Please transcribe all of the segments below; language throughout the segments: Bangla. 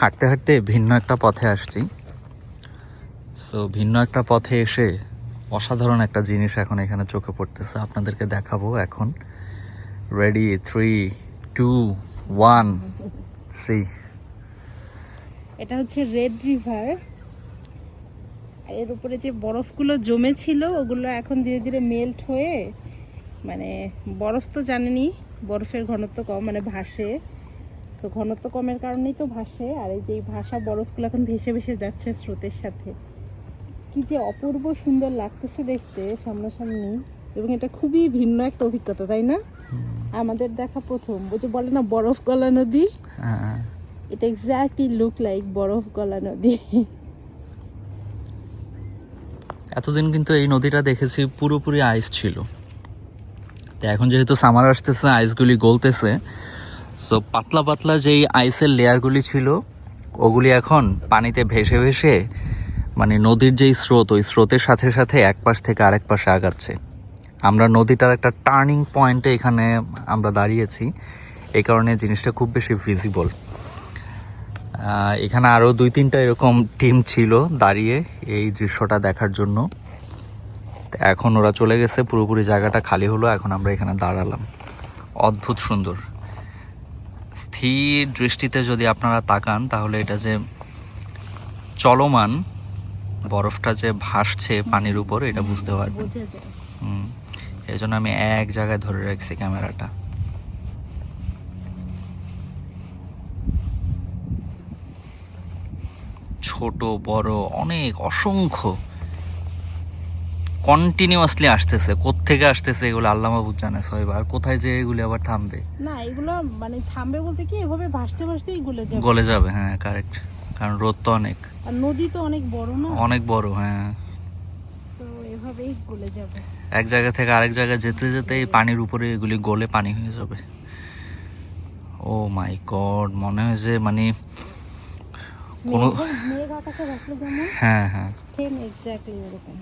হাঁটতে হাঁটতে ভিন্ন একটা পথে আসছি। সো ভিন্ন একটা পথে এসে অসাধারণ একটা জিনিস এখন এখানে চোখে পড়তেছে। আপনাদেরকে দেখাবো এখন। Ready three two one see এটা হচ্ছে রেড রিভার এর উপরে যে বরফগুলো জমেছিল, ওগুলো এখন ধীরে ধীরে মেল্ট হয়ে মানে বরফ তো জানেনি বরফের ঘনত্ব কম মানে ভাসে। তো ঘনত্ব কমের কারণেই তো ভাসে আর এই যে এই ভাসা বরফগুলো এখন ভেসে ভেসে যাচ্ছে স্রোতের সাথে। কি যে অপূর্ব সুন্দর লাগতেছে দেখতে সামনাসামনি এবং এটা খুবই ভিন্ন একটা অভিজ্ঞতা তাই না? আমাদের দেখা প্রথম যে বলে না বরফ গলা নদী? এটা এক্স্যাক্টলি লুক লাইক বরফ গলা নদী। এতদিন কিন্তু এই নদীটা দেখেছি পুরোপুরি আইস ছিল। তো এখন যেহেতু সামার আসতেছে আইসগুলি গলতেছে সো পাতলা পাতলা যেই আইসের লেয়ারগুলি ছিল, ওগুলি এখন পানিতে ভেসে ভেসে মানে নদীর যেই স্রোত, ওই স্রোতের সাথে সাথে এক পাশ থেকে আরেক পাশে আগাচ্ছে। আমরা নদীটার একটা টার্নিং পয়েন্টে এখানে আমরা দাঁড়িয়েছি। এই কারণে জিনিসটা খুব বেশি ভিজিবল এখানে আরও দুই তিনটা এরকম টিম ছিল দাঁড়িয়ে এই দৃশ্যটা দেখার জন্য। এখন ওরা চলে গেছে, পুরোপুরি জায়গাটা খালি হলো, এখন আমরা এখানে দাঁড়ালাম। অদ্ভুত সুন্দর। স্থির দৃষ্টিতে যদি আপনারা তাকান তাহলে এটা যে চলমান বরফটা যে ভাসছে পানির উপর এটা বুঝতে পারবেন। হুম। এই জন্য আমি এক জায়গায় ধরে রাখছি ক্যামেরাটা। ছোট বড় অনেক অসংখ্য কন্টিনিউয়াসলি আসতেছে কোত্থেকে আসতেছে এগুলো আল্লাহ মাহবুব জানে সবাই আর কোথায় যে এগুলি আবার থামবে? না এগুলো মানে থামবে বলতে কি এভাবে ভাসতে ভাসতেই গলে যাবে। গলে যাবে হ্যাঁ কারেক্ট কারণ রোদ তো অনেক। আর নদী তো অনেক বড় না? অনেক বড় হ্যাঁ। তো এভাবেই গলে যাবে। এক জায়গা থেকে আরেক জায়গায় যেতে যেতে এই পানির উপরে এগুলি গলে পানি হয়ে যাবে। ও মাই গড মনে হয় যে মানে কোনো হ্যাঁ হ্যাঁ। এক্স্যাক্টলি এরকম।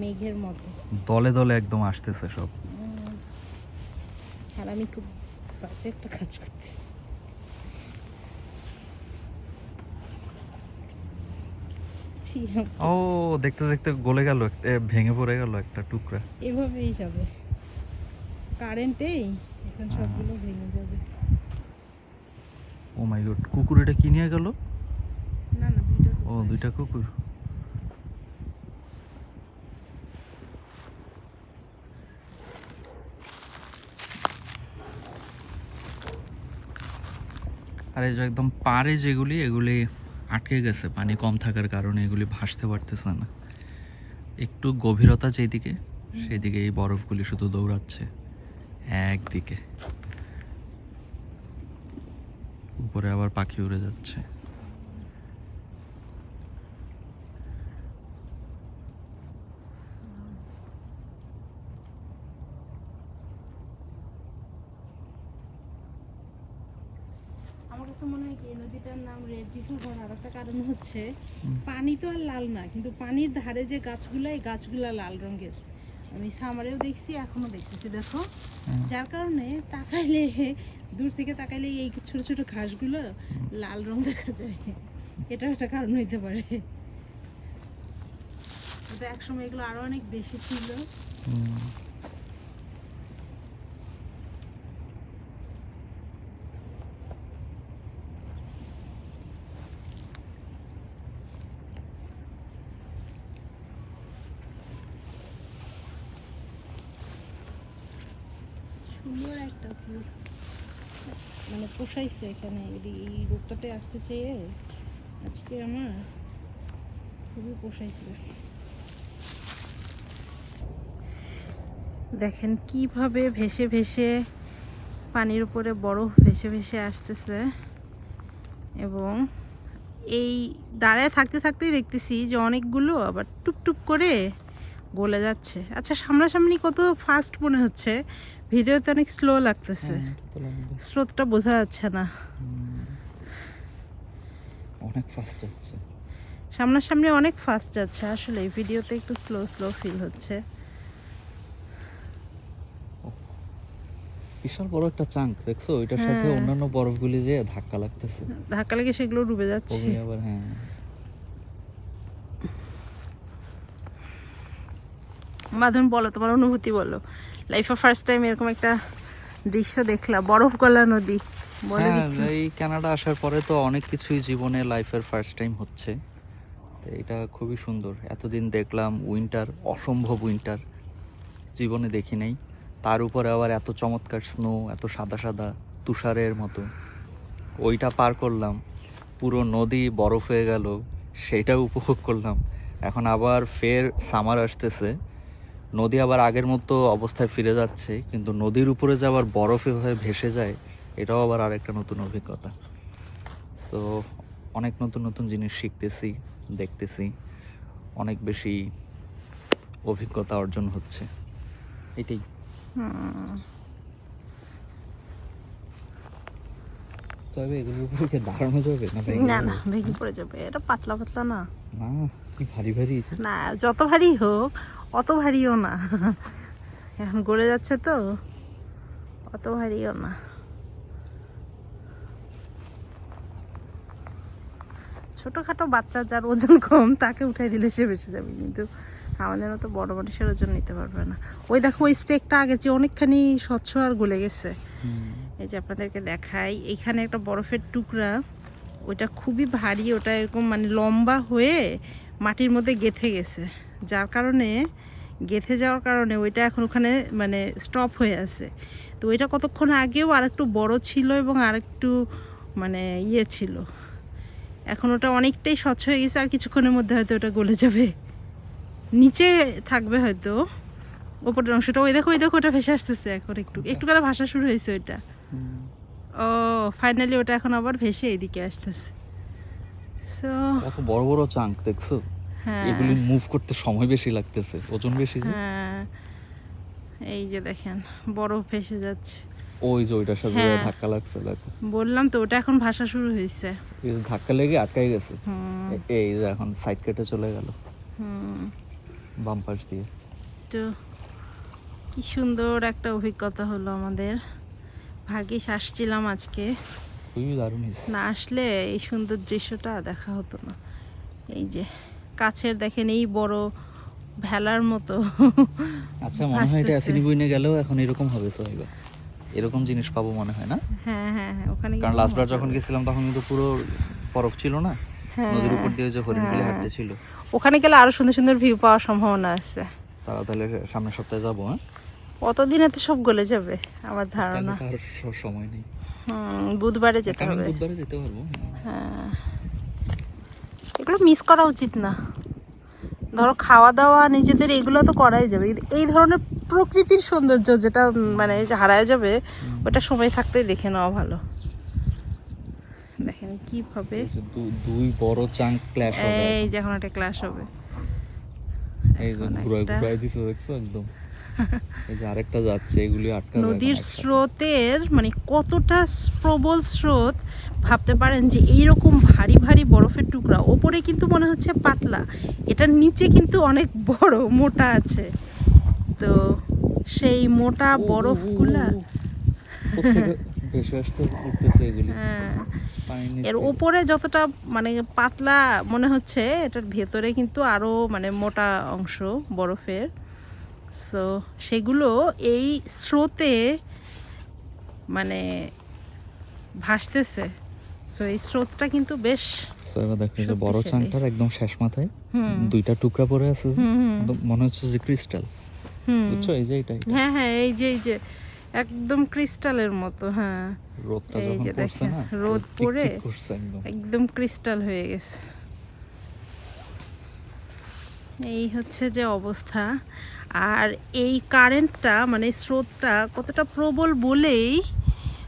মেঘের মতো। দলে দলে একদম আসতেছে সব। আর আমি খুব বাজে একটা কাজ করতেছি। ও দেখতে দেখতে গলে গেল ভেঙে পড়ে গেল একটা টুকরা। এভাবেই যাবে। কারেন্টেই এখন সবগুলো ভেঙে যাবে। ও মাই গড কুকুর এটা কি নিয়ে গেল? না না দুইটা ও দুইটা কুকুর। আর এই যে একদম পারে যেগুলি, এগুলি আটকে গেছে, পানি কম থাকার কারণে এগুলি ভাসতে পারতেছে না। একটু গভীরতা যেদিকে, সেদিকে এই বরফগুলি শুধু দৌড়াচ্ছে, একদিকে। উপরে আবার পাখি উড়ে যাচ্ছে আমার কাছে মনে নদীটার নাম রেড রিভার হওয়ার আর একটা কারণ হচ্ছে পানি তো আর লাল না কিন্তু পানির ধারে যে গাছগুলো এই গাছগুলো লাল রঙের। আমি সামারেও দেখছি এখনও দেখতেছি দেখো। যার কারণে তাকাইলে দূর থেকে তাকাইলে এই ছোট ছোট ঘাসগুলো লাল রং দেখা যায়। এটাও একটা কারণ হইতে পারে। কিন্তু একসময় এগুলো আরও অনেক বেশি ছিল। মানে পোষাইছে এখানে এই- রোগটাতে আসতে চেয়ে আজকে আমার খুবই পোষাইছে। দেখেন কীভাবে ভেসে ভেসে পানির উপরে বরফ ভেসে ভেসে আসতেছে এবং এই দাঁড়ায় থাকতে থাকতেই দেখতেছি যে অনেকগুলো আবার টুপটুপ করে গলে যাচ্ছে। আচ্ছা সামনাসামনি কত ফাস্ট মনে হচ্ছে? ভিডিওতে অনেক স্লো লাগতেছে। স্রোতটা বোঝা যাচ্ছে না। অনেক ফাস্ট হচ্ছে সামনাসামনি অনেক ফাস্ট যাচ্ছে। আসলে ভিডিওতে একটু স্লো স্লো ফিল হচ্ছে। বিশাল বড় একটা চাঙ্ক দেখছ? ওইটার সাথে হ্যাঁ। অন্যান্য বরফগুলি যে ধাক্কা লাগতেছে। ধাক্কা লেগে সেগুলো ডুবে যাচ্ছে। আবার হ্যাঁ। মাধুন বলো তোমার অনুভূতি বলো। লাইফে ফার্স্ট টাইম এরকম একটা দৃশ্য দেখলাম বরফ গলা নদী হ্যাঁ এই কানাডা আসার পরে তো অনেক কিছুই জীবনে লাইফের ফার্স্ট টাইম হচ্ছে। এটা খুবই সুন্দর। এতদিন দেখলাম উইন্টার অসম্ভব উইন্টার জীবনে দেখি নাই। তার উপরে আবার এত চমৎকার স্নো এত সাদা সাদা তুষারের মতো। ওইটা পার করলাম পুরো নদী বরফ হয়ে গেল সেটা উপভোগ করলাম। এখন আবার ফের সামার আসতেছে। নদী আবার আগের মতো অবস্থায় ফিরে যাচ্ছে কিন্তু নদীর উপরে যে আবার বরফে হয়ে ভেসে যায় এটাও আবার আরেকটা নতুন অভিজ্ঞতা। তো অনেক নতুন নতুন জিনিস শিখতেছি দেখতেছি অনেক বেশি অভিজ্ঞতা অর্জন হচ্ছে। এটাই। তবে এগুলোর উপরে কি দাঁড়ানো যাবে না না না ভেঙে পড়ে যাবে। এটা পাতলা পাতলা না। না কি ভারী ভারী। না যত ভারী হোক অত ভারীও না। এখন গড়ে যাচ্ছে তো অত ভারীও না। ছোটখাটো বাচ্চা যার ওজন কম তাকে উঠাই দিলে সে বেঁচে যাবে কিন্তু আমাদের মতো বড় মানুষের ওজন নিতে পারবে না। ওই দেখো ওই স্টেকটা আগের চেয়ে অনেকখানি স্বচ্ছ আর গলে গেছে। এই যে আপনাদেরকে দেখাই এখানে একটা বরফের টুকরা ওইটা খুবই ভারী ওটা এরকম মানে লম্বা হয়ে মাটির মধ্যে গেথে গেছে। যার কারণে গেথে যাওয়ার কারণে ওইটা এখন ওখানে মানে স্টপ হয়ে আছে। তো ওইটা কতক্ষণ আগেও আরেকটু বড় ছিল এবং আরেকটু মানে ইয়ে ছিল। এখন ওটা অনেকটাই স্বচ্ছ হয়ে গেছে আর কিছুক্ষণের মধ্যে হয়তো ওটা গলে যাবে। নিচে থাকবে হয়তো ওপরের অংশটা। ওই দেখো ওই দেখো ওটা ভেসে আসতেছে এখন একটু। একটু করে ভাষা শুরু হয়েছে ওইটা। ও ফাইনালি ওটা এখন আবার ভেসে এদিকে আসতেছে। সো বড় বড় চাঙ্ক দেখছ? এগুলি মুভ করতে সময় বেশি লাগতেছে ওজন বেশি যে। হ্যাঁ। এই যে দেখেন বরফ ভেসে যাচ্ছে। ওই যে ওইটার সাথে হ্যাঁ। ধাক্কা লাগছে দেখো। বললাম তো ওটা এখন ভাষা শুরু হয়েছে। ধাক্কা লেগে আটকাই গেছে। এই যে এখন সাইড কেটে চলে গেল। হুম। বাম পাশ দিয়ে। তো কি সুন্দর একটা অভিজ্ঞতা হলো আমাদের। ভাগ্যিস আসছিলাম আজকে। খুবই দারুণ না আসলে এই সুন্দর দৃশ্যটা দেখা হতো না। এই যে কাছের দেখেন এই বড় ভেলার মতো আচ্ছা মনে হয় এটা। অ্যাসিডি বইনে গেলেও এখন এরকম হবে সোহাইবা এরকম জিনিস পাবো মনে হয় না? হ্যাঁ হ্যাঁ হ্যাঁ ওখানে কারণ লাস্টবার যখন গেছিলাম তখন কিন্তু পুরো বরফ ছিল না? হ্যাঁ, নদীর উপর দিয়ে যে হরিণগুলি হ্যাঁ। হাঁটতে ছিল। ওখানে গেলে আরও সুন্দর সুন্দর ভিউ পাওয়ার সম্ভাবনা আছে। তারা তাহলে সামনের সপ্তাহে যাব হ্যাঁ? কতদিনে তো সব গলে যাবে আমার ধারণা। আর সময় নেই। হুম, বুধবারে যেতে হবে। বুধবারে যেতে পারব হ্যাঁ। এগুলো মিস করা উচিত না। ধরো খাওয়া দাওয়া নিজেদের এগুলো তো করাই যাবে। এই ধরনের প্রকৃতির সৌন্দর্য যেটা মানে হারায় যাবে ওটা সময় থাকতেই দেখে নেওয়া ভালো। দেখেন কীভাবে দুই বড় চাঙ্ক ক্ল্যাশ হবে। এই যে এখন একটা ক্লাস হবে। এই যে এখন ঘুরাই একটা- ঘুরাই দিছে দেখছ? একদম। এই যে আরেকটা যাচ্ছে এগুলি এখন নদীর স্রোতের মানে কতটা প্রবল স্রোত ভাবতে পারেন যে এইরকম ভারী ভারী বরফের টুকরা ওপরে কিন্তু মনে হচ্ছে পাতলা এটার নিচে কিন্তু অনেক বড় মোটা আছে। তো সেই মোটা বরফগুলা ভেসে আসতে উঠতেছে এগুলি? হ্যাঁ, এর। ওপরে যতটা মানে পাতলা মনে হচ্ছে এটার ভেতরে কিন্তু আরও মানে মোটা অংশ বরফের। সো সেগুলো এই স্রোতে মানে ভাসতেছে। সো এই স্রোতটা কিন্তু বেশ দেখো বড় চাংটার একদম শেষ মাথায় দুইটা টুকরা পড়ে আছে মনে হচ্ছে যে ক্রিস্টাল। হুম। বুঝছ? এই যে। হ্যাঁ হ্যাঁ এই যে এই যে একদম ক্রিস্টালের মতো হ্যাঁ। রোদটা এই যখন যে পড়ছে না রোদ পড়ে একদম ক্রিস্টাল হয়ে গেছে। এই হচ্ছে যে অবস্থা। আর এই কারেন্টটা মানে স্রোতটা কতটা প্রবল বলেই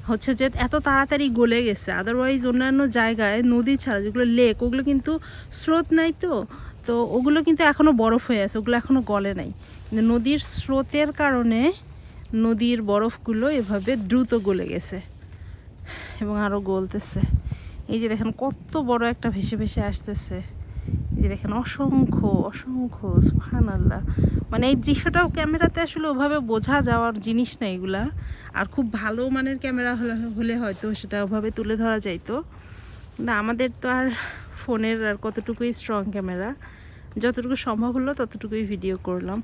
হচ্ছে যে এত তাড়াতাড়ি গলে গেছে। আদারওয়াইজ অন্যান্য জায়গায়, নদী ছাড়া যেগুলো লেক ওগুলো কিন্তু স্রোত নাই তো। তো ওগুলো কিন্তু এখনও বরফ হয়ে আছে, ওগুলো এখনও গলে নাই। নদীর স্রোতের কারণে নদীর বরফগুলো এভাবে দ্রুত গলে গেছে এবং আরও গলতেছে। এই যে দেখেন কত বড় একটা ভেসে ভেসে আসতেছে। যে দেখেন অসংখ্য অসংখ্য সুহান আল্লাহ মানে এই দৃশ্যটাও ক্যামেরাতে আসলে ওভাবে বোঝা যাওয়ার জিনিস না এগুলা। আর খুব ভালো মানের ক্যামেরা হলে হয়তো সেটা ওভাবে তুলে ধরা যাইতো। না, আমাদের তো আর ফোনের আর কতটুকুই স্ট্রং ক্যামেরা। যতটুকু সম্ভব হলো ততটুকুই ভিডিও করলাম।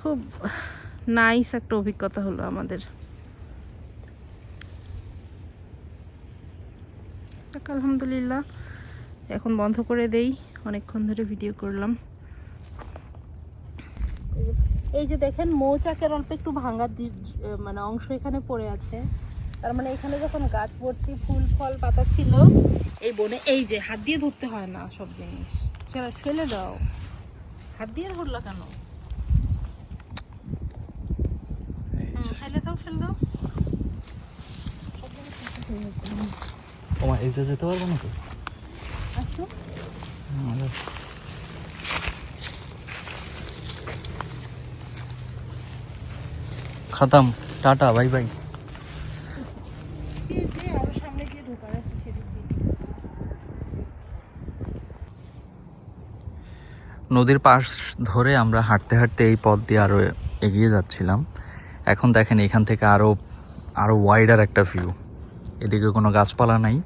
খুব নাইস একটা অভিজ্ঞতা হলো আমাদের। আলহামদুলিল্লাহ। এখন বন্ধ করে দেই। অনেকক্ষণ ধরে ভিডিও করলাম। এই যে দেখেন মৌচাকের অল্প একটু ভাঙার মানে অংশ এখানে পড়ে আছে। তার মানে এখানে যখন গাছ ভর্তি ফুল ফল পাতা ছিল এই বনে এই যে হাত দিয়ে ধরতে হয় না সব জিনিস। সেটা ফেলে দাও। হাত দিয়ে ধরলা কেন? ফেলে দাও ফেলে দাও। তোমার যেতে পারব না তো আসো খাতাম। Tata bye bye. নদীর পাশ ধরে আমরা হাঁটতে হাঁটতে এই পথ দিয়ে আরও এগিয়ে যাচ্ছিলাম। এখন দেখেন এখান থেকে আরও আরও ওয়াইডার একটা ভিউ এদিকে কোনো গাছপালা নাই।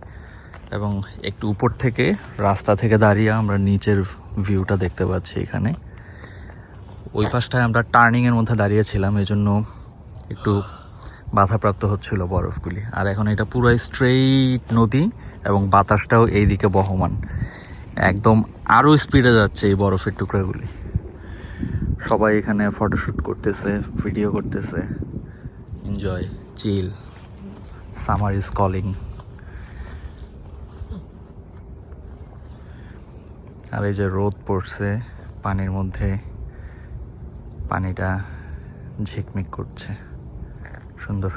এবং একটু উপর থেকে, রাস্তা থেকে দাঁড়িয়ে আমরা নিচের ভিউটা দেখতে পাচ্ছি এখানে। ওই পাশটায় আমরা টার্নিংয়ের মধ্যে দাঁড়িয়েছিলাম এই জন্য একটু বাধাপ্রাপ্ত হচ্ছিল বরফগুলি। আর এখন এটা পুরো স্ট্রেইট নদী এবং বাতাসটাও এই দিকে বহমান। একদম আরও স্পিডে যাচ্ছে এই বরফের টুকরাগুলি। সবাই এখানে ফটোশ্যুট করতেছে ভিডিও করতেছে। Enjoy chill summer is calling আর এই যে রোদ পড়ছে পানির মধ্যে পানিটা ঝিকমিক করছে। সুন্দর।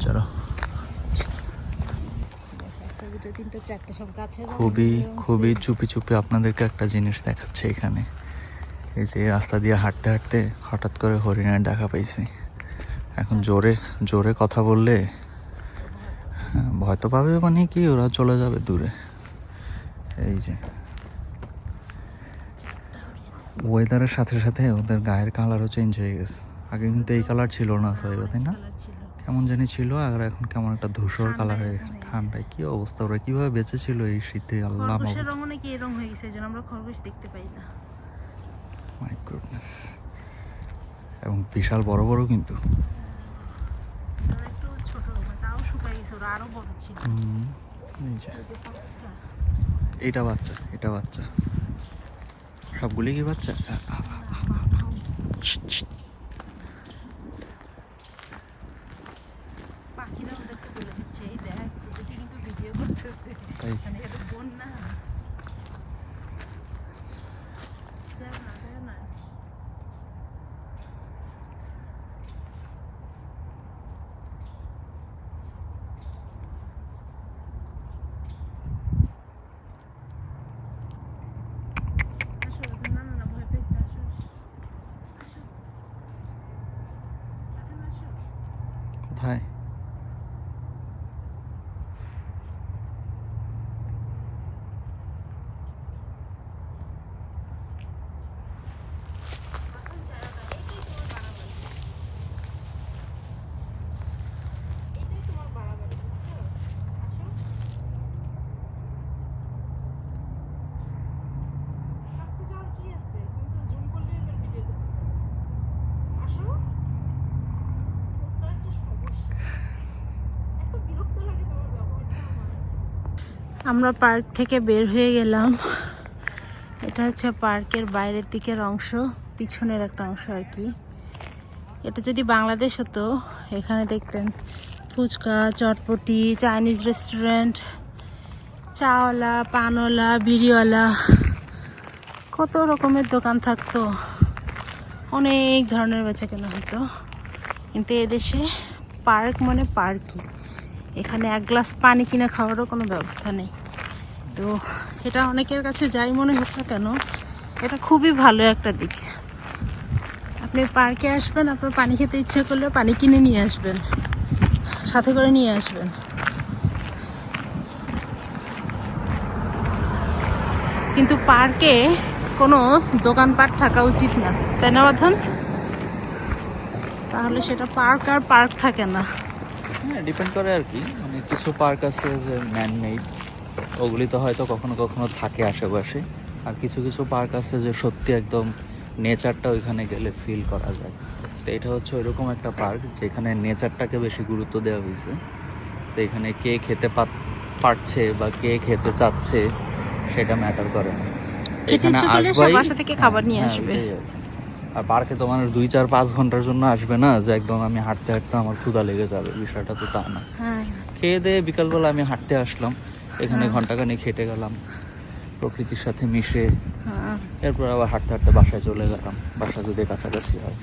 চলো। খুবই খুবই চুপি চুপি আপনাদেরকে একটা জিনিস দেখাচ্ছে এখানে। এই যে রাস্তা দিয়ে হাঁটতে হাঁটতে হঠাৎ করে হরিণের দেখা পাইছি। এখন জোরে জোরে কথা বললে হ্যাঁ, ভয় তো পাবে মানে কি ওরা চলে যাবে দূরে। এই যে। ওয়েদারের সাথে সাথে ওদের গায়ের কালারও চেঞ্জ হয়ে গেছে। আগে কিন্তু এই কালার ছিল না সাইবা তাই না? কেমন জানি ছিল আর এখন কেমন একটা ধূসর কালার হয়ে গেছে। ঠান্ডায় কি অবস্থা ওরা? কীভাবে বেঁচে ছিল এই শীতে? আল্লাহ খরগোশের রঙও নাকি এই রং হয়ে গেছে জন্য আমরা খরগোশ দেখতে পাই না। মাই গুডনেস এবং বিশাল বড় বড় কিন্তু। ওরা একটু ছোট মানে তাও শুকাই গেছে ওরা আরও বড় ছিল। হুম, পাঁচটা। এইটা বাচ্চা এটা বাচ্চা। সবগুলি কি বাচ্চা আ, আ, ছিট, ছিট। পাখিরা ওদেরকে বলে দিচ্ছে এই দেখ ওদেরকে কিন্তু ভিডিও করতেছে তাই মানে এটা বোন না দেখ না দেখ না আসো, না, না, না, ভয় পেয়েছে, আসো। আসো। এখানে আসো। কোথায় এটাই তোমার বাড়াবাড়ি বুঝছ আসো কাছে যাওয়ার কি আছে তুমি তো জুম করলে এদের ভিডিও করতে পারো আসো ওটা একটা সমস্যা এত বিরক্ত লাগে তোমার ব্যবহারটা আমার পার্ক থেকে বের হয়ে গেলাম। এটা হচ্ছে পার্কের বাইরের দিকের অংশ, পিছনের একটা অংশ আর কি। এটা যদি বাংলাদেশ হতো, এখানে দেখতেন ফুচকা, চটপটি, চাইনিজ রেস্টুরেন্ট চাওয়ালা পানওয়ালা বিড়িওয়ালা কত রকমের দোকান থাকতো। অনেক ধরনের বেচা কেনা হতো। কিন্তু এদেশে পার্ক মানে পার্কই। এখানে এক গ্লাস পানি কিনে খাওয়ারও কোনো ব্যবস্থা নেই। তো এটা অনেকের কাছে যাই মনে হোক না কেন, এটা খুবই ভালো একটা দিক। আপনি পার্কে আসবেন, আপনার পানি খেতে ইচ্ছে করলে পানি কিনে নিয়ে আসবেন, সাথে করে নিয়ে আসবেন। কিন্তু পার্কে কোনো দোকানপাট থাকা উচিত না। তাই না, বাঁধন? তাহলে সেটা পার্ক আর পার্ক থাকে না। হ্যাঁ ডিপেন্ড করে আর কি। মানে কিছু পার্ক আছে যে ম্যান মেড ওগুলি তো হয়তো কখনো কখনো থাকে আশেপাশে। আর কিছু কিছু পার্ক আছে যে সত্যি একদম নেচারটা ওইখানে গেলে ফিল করা যায়। তো এটা হচ্ছে ওইরকম একটা পার্ক যেখানে নেচারটাকে বেশি গুরুত্ব দেওয়া হয়েছে। তো এখানে কে খেতে পারছে বা কে খেতে চাচ্ছে সেটা ম্যাটার করে না। খাবার নিয়ে হ্যাঁ, আসবে। আর পার্কে তো মানুষ দুই চার পাঁচ ঘণ্টার জন্য আসবে না যে একদম আমি হাঁটতে হাঁটতে আমার ক্ষুধা লেগে যাবে। বিষয়টা তো তা না। হ্যাঁ। খেয়ে দিয়ে বিকালবেলা আমি হাঁটতে আসলাম। এখানে ঘন্টাখানেক হেঁটে গেলাম প্রকৃতির সাথে মিশে। হ্যাঁ। এরপর আবার হাঁটতে হাঁটতে বাসায় চলে গেলাম। বাসা যদি কাছাকাছি হয়।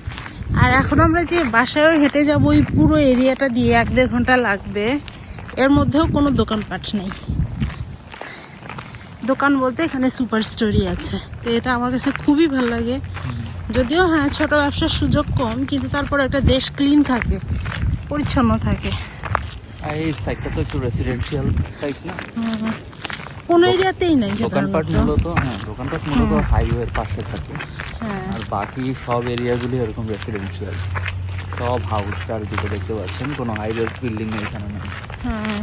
আর এখন আমরা যে বাসায়ও হেঁটে যাব ওই পুরো এরিয়াটা দিয়ে এক দেড় ঘণ্টা লাগবে। এর মধ্যেও কোনো দোকানপাট নেই। দোকান বলতে এখানে সুপার স্টোরি আছে। তো এটা আমার কাছে খুবই ভালো লাগে। যদিও হ্যাঁ ছোট ব্যবসার সুযোগ কম কিন্তু তারপর একটা দেশ ক্লিন থাকে পরিচ্ছন্ন থাকে। এই সাইডটা তো একটু রেসিডেন্সিয়াল টাইপ না? হুম। কোনো এরিয়াতেই নাই দোকানপাট মূলত হ্যাঁ দোকানপাট মূলত হাইওয়ের পাশে থাকে। হ্যাঁ। আর বাকি সব এরিয়াগুলি এরকম রেসিডেন্সিয়াল সব হাউস চারিদিকে দেখতে পাচ্ছেন কোনো হাইওয়েস বিল্ডিং এখানে। নেই হ্যাঁ।